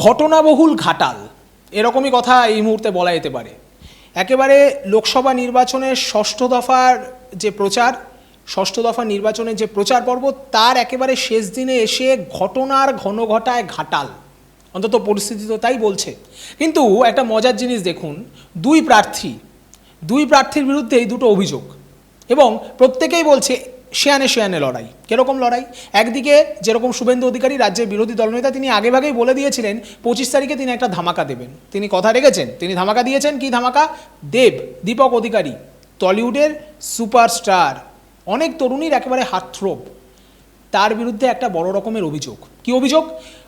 ঘটনাবহুল ঘাটাল। এরকমই কথা এই মুহূর্তে বলা যেতে পারে। একেবারে লোকসভা নির্বাচনের ষষ্ঠ দফার যে প্রচার, ষষ্ঠ দফা নির্বাচনের যে প্রচার পর্ব, তার একেবারে শেষ দিনে এসে ঘটনার ঘন ঘটায় ঘাটাল। অন্তত পরিস্থিতি তো তাই বলছে। কিন্তু একটা মজার জিনিস দেখুন, দুই প্রার্থী, দুই প্রার্থীর বিরুদ্ধে এই দুটো অভিযোগ। এবং প্রত্যেকেই বলছে শেয়ানে শেয়ানে লড়াই। কেরকম লড়াই? একদিকে যেরকম শুভেন্দু অধিকারী রাজ্যের বিরোধী দলনেতা, তিনি আগেভাগেই বলে দিয়েছিলেন, পঁচিশ তারিখে তিনি একটা ধামাকা দেবেন। তিনি কথা রেখেছেন, তিনি ধামাকা দিয়েছেন, কি ধামাকা? দেব, দীপক অধিকারী, টলিউডের সুপারস্টার। অনেক তরুণীর একেবারে হাতথ্রোপ তার বিরুদ্ধে একটা বড় রকমের অভিযোগ। কি অভিযোগ?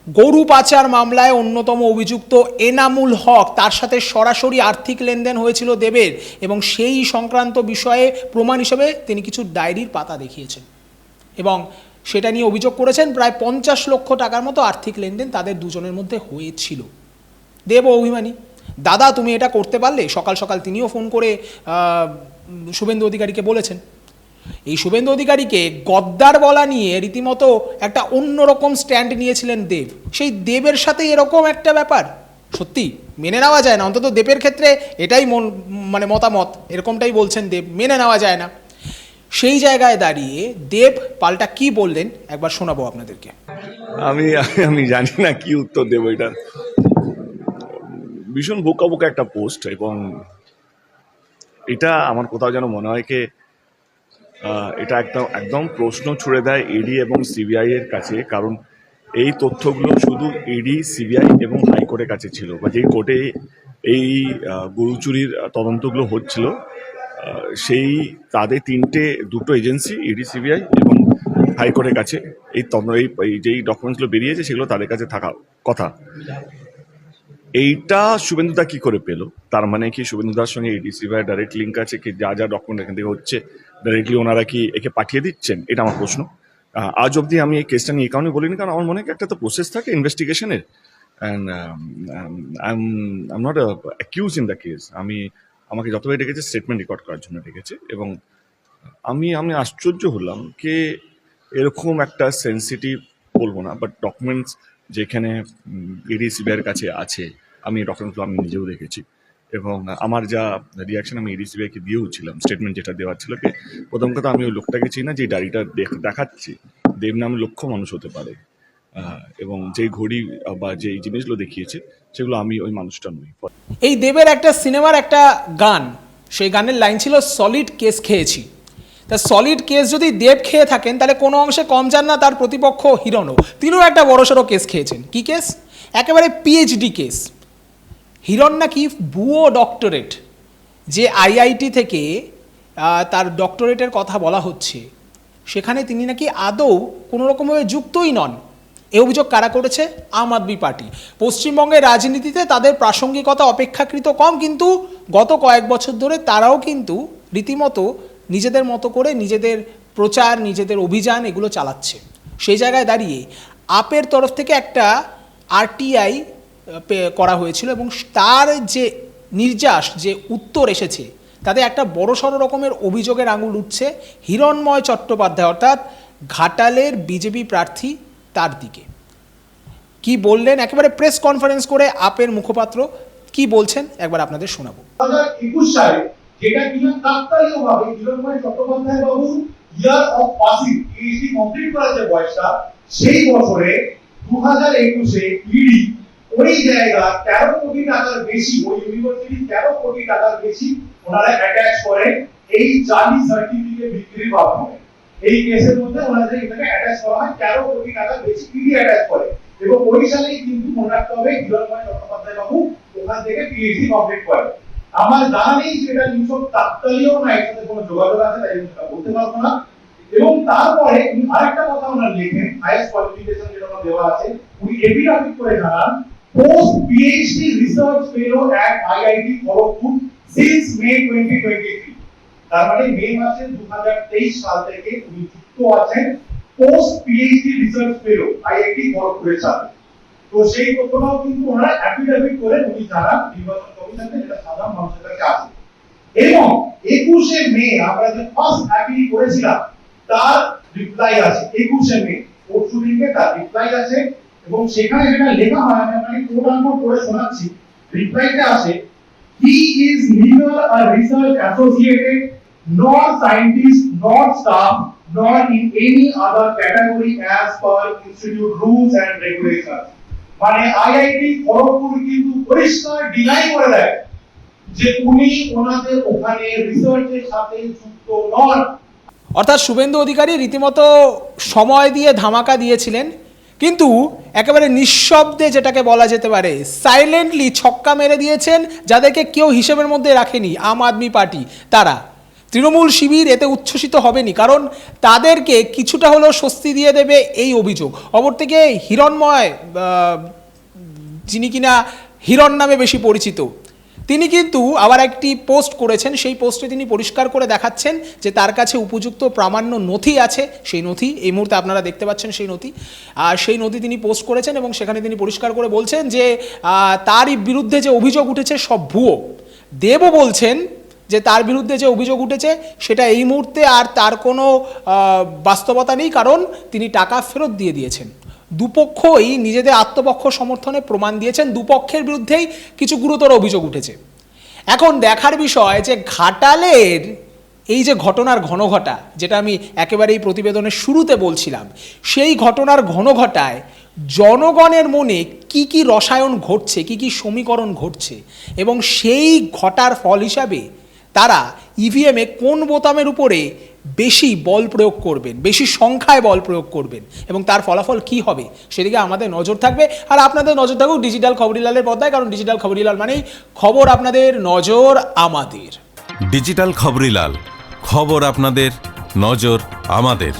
গরু পাচার মামলায় অন্যতম অভিযুক্ত এনামুল হক, তার সাথে সরাসরি আর্থিক লেনদেন হয়েছিল দেবের এবং সেই সংক্রান্ত বিষয়ে প্রমাণ হিসেবে তিনি কিছু ডায়েরির পাতা দেখিয়েছেন। এবং সেটা নিয়ে অভিযোগ করেছেন, প্রায় পঞ্চাশ লক্ষ টাকার মতো আর্থিক লেনদেন তাদের দুজনের মধ্যে হয়েছিল। দেব অভিমানী, দাদা তুমি এটা করতে পারলে? সকাল সকাল তিনিও ফোন করে শুভেন্দু অধিকারীকে বলেছেন। এই শুভেন্দু অধিকারীকে গদ্দার বলা নিয়ে রীতিমতো একটা অন্যরকম স্ট্যান্ড নিয়েছিলেন দেব। সেই দেবের সাথে এরকম একটা ব্যাপার? সত্যি? মেনে নেওয়া যায় না। অন্তত দেবের ক্ষেত্রে এটাই মন মানে মতামত। এরকমটাই বলছেন দেব। মেনে নেওয়া যায় না। সেই জায়গায় দাঁড়িয়ে দেব পাল্টা কি বললেন? একবার শোনাবো আপনাদেরকে। আমি আমি জানি না কি উত্তর দেবো এটা। ভীষণ বোকা বোকা একটা পোস্ট এবং এটা আমার কোথাও যেন মনে হয় কি এটা একদম একদম প্রশ্ন ছুড়ে দেয় ইডি এবং সিবিআই এর কাছে কারণ এই তথ্যগুলো শুধু ইডি সিবিআই এবং হাইকোর্টের কাছে ছিল বা যেই কোর্টে এই আহ, গরু চুরির তদন্তগুলো হচ্ছিল সেই তাদের তিনটে দুটো এজেন্সি ইডি সিবিআই এবং হাইকোর্টের কাছে এই তদন্ত এই যেই ডকুমেন্টসগুলো বেরিয়েছে সেগুলো তাদের কাছে থাকা কথা। এইটা শুভেন্দুদা কি করে পেল? তার মানে কি শুভেন্দুদার সঙ্গে এডিসি ভাই ডাইরেক্ট লিঙ্ক আছে কি যা যা ডকুমেন্ট এখান থেকে হচ্ছে ডাইরেক্টলি ওনারা কি একে পাঠিয়ে দিচ্ছেন? এটা আমার প্রশ্ন। আজ অবধি আমি এই কেসটা নিয়ে কারণে বলিনি, কারণ আমার মনে হয় একটা তো প্রসেস থাকে ইনভেস্টিগেশনের and accused in the case আমি, আমাকে যতবার ডেকেছে স্টেটমেন্ট রেকর্ড করার জন্য ডেকেছে। এবং আমি আমি আশ্চর্য হলাম যে এরকম একটা সেন্সিটিভ বলব না বাট ডকুমেন্টস যেখানে ইডি সিবিআইয়ের কাছে আছে, আমি ডকুমেন্টগুলো আমি নিজেও দেখেছি। এবং আমার যা রিয়াকশন আমি ইডি সিবিআইকে দিয়েও ছিলাম স্টেটমেন্ট যেটা দেওয়ার ছিল কি, প্রথম কথা আমি ওই লোকটাকে চিনি না, যে ডায়েরিটা দেখ- দেখাচ্ছি। দেব নামে লক্ষ মানুষ হতে পারে। এবং যেই ঘড়ি বা যেই জিনিসগুলো দেখিয়েছে, সেগুলো আমি ওই মানুষটা নই। এই দেবের একটা সিনেমার একটা গান, সেই গানের লাইন ছিল সলিড কেস খেয়েছি। তা সলিড কেস যদি দেব খেয়ে থাকেন, তাহলে কোনো অংশে কম যান না, তার প্রতিপক্ষ হিরণও। তিনিও একটা বড়সড় কেস খেয়েছেন। কি কেস একেবারে পিএইচডি কেস হিরণ নাকি ভুয়ো ডক্টরেট যে আইআইটি থেকে তার ডক্টরেটের কথা বলা হচ্ছে। সেখানে তিনি নাকি আদৌ কোনো রকমভাবে যুক্তই নন। এ অভিযোগ কারা করেছে? আম আদমি পার্টি। পশ্চিমবঙ্গের রাজনীতিতে তাদের প্রাসঙ্গিকতা অপেক্ষাকৃত কম, কিন্তু গত কয়েক বছর ধরে তারাও কিন্তু রীতিমতো নিজেদের মতো করে নিজেদের প্রচার, নিজেদের অভিযান এগুলো চালাচ্ছে। সেই জায়গায় দাঁড়িয়ে আপের তরফ থেকে একটা আরটিআই করা হয়েছিল এবং তার যে নির্যাস, যে উত্তর এসেছে, তাতে একটা বড়সড় রকমের অভিযোগের আঙুল উঠছে হিরণময় চট্টোপাধ্যায়, অর্থাৎ ঘাটালের বিজেপি প্রার্থী তার দিকে। কি বললেন? একেবারে প্রেস কনফারেন্স করে আপের মুখপাত্র কি বলছেন? একবার আপনাদের শোনাবো। একুশ সালে যেটা কিনা কাকতালীয় ভাবে হিরণময় চট্টোপাধ্যায় বাবু year of passing PhD complete করার যে বয়সটা, সেই বছরে দু হাজার একুশে ইডি ওই জায়গা তেরো কোটি টাকার বেশি, ওই ইউনিভার্সিটি তেরো কোটি টাকার বেশি ওনারা অ্যাটাচ করে এই জালি সার্টিফিকেট বিক্রির মাধ্যমে। এই কেসের মধ্যে ওনাদের এখানে অ্যাটাচ করা হয়, তেরো কোটি টাকার বেশি ইডি অ্যাটাচ করে। এবং ওই সালেই কিন্তু মনে রাখতে হবে হিরণময় চট্টোপাধ্যায় বাবু ওখান থেকে পিএইচডি কমপ্লিট করে আমার জানা নেই যে এটা নিউজ তাৎকালীয় না, এর সাথে কোনো যোগাযোগ আছে, তাই আমি সেটা বলতে পারব না। এবং তারপরে উনি আরেকটা কথা ওনার লেখেন হাইয়েস্ট কোয়ালিফিকেশন যেটা ওনার দেওয়া আছে, উনি এপিডাভিট করে জানান post PhD research fellow at IIT Kharagpur since May 2023 তার মানে মে মাসের 2023 সাল থেকে উনি যুক্ত আছেন post PhD research fellow IIT খড়গপুরের সাথে। তো সেই তথ্যটাও কিন্তু ওনারা অ্যাফিডেভিট করে উনি জানান, নির্বাচন কমিশনকে, যেটা সাধারণ মানুষের কাছে আছে। এবং একুশে মে, আমরা যে ফার্স্ট অ্যাপিল করেছিলাম, তার রিপ্লাই আছে। একুশে মে, পরশু দিনকে তার রিপ্লাই আছে। এবং সেখানে যেটা লেখা হয়, আমি আপনাকে কোট আনকোট করে শোনাচ্ছি। রিপ্লাইতে আসে he is neither a research associated nor scientist, nor staff, nor in any other category as per institute rules and regulations. মানে আইআইটি খড়গপুর কিন্তু পরিষ্কার ডিনাই করে দেয় যে উনি ওনাদের ওখানে রিসার্চের সাথে যুক্ত নন। অর্থাৎ শুভেন্দু অধিকারী রীতিমতো সময় দিয়ে ধামাকা দিয়েছিলেন, কিন্তু একেবারে নিঃশব্দে যেটাকে বলা যেতে পারে সাইলেন্টলি ছক্কা মেরে দিয়েছেন যাদেরকে কেউ হিসেবের মধ্যে রাখেনি, আম আদমি পার্টি, তারা। তৃণমূল শিবির এতে উচ্ছ্বসিত হবেনি, কারণ তাদেরকে কিছুটা হলেও স্বস্তি দিয়ে দেবে এই অভিযোগ। অপর থেকে হিরণময় যিনি কিনা হিরণ নামে বেশি পরিচিত, তিনি কিন্তু আবার একটি পোস্ট করেছেন, সেই পোস্টে তিনি পরিষ্কার করে দেখাচ্ছেন যে তার কাছে উপযুক্ত প্রামাণ্য নথি আছে, সেই নথি, এই মুহূর্তে আপনারা দেখতে পাচ্ছেন সেই নথি, আর সেই নথি তিনি পোস্ট করেছেন এবং সেখানে তিনি পরিষ্কার করে বলছেন যে তারই বিরুদ্ধে যে অভিযোগ উঠেছে সব ভুয়ো। দেবও বলছেন যে তার বিরুদ্ধে যে অভিযোগ উঠেছে, সেটা এই মুহূর্তে আর তার কোনো বাস্তবতা নেই, কারণ তিনি টাকা ফেরত দিয়ে দিয়েছেন। দুপক্ষই নিজেদের আত্মপক্ষ সমর্থনে প্রমাণ দিয়েছেন, দুপক্ষের বিরুদ্ধেই কিছু গুরুতর অভিযোগ উঠেছে। এখন দেখার বিষয় যে ঘাটালের এই যে ঘটনার ঘনঘটা, যেটা আমি একেবারেই প্রতিবেদনের শুরুতে বলছিলাম, সেই ঘটনার ঘনঘটায় জনগণের মনে কি কি রসায়ন ঘটছে, কি কি সমীকরণ ঘটছে, এবং সেই ঘটার ফল হিসাবে তারা ইভিএমে কোন বোতামের উপরে বেশি বল প্রয়োগ করবেন, বেশি সংখ্যায় বল প্রয়োগ করবেন এবং তার ফলাফল কি হবে সেদিকে আমাদের নজর থাকবে। আর আপনাদের নজর থাকুক ডিজিটাল খবরিলালের পর্দায়, কারণ ডিজিটাল খবরিলাল মানেই খবর আপনাদের নজর আমাদের। ডিজিটাল খবরিলাল, খবর আপনাদের নজর আমাদের।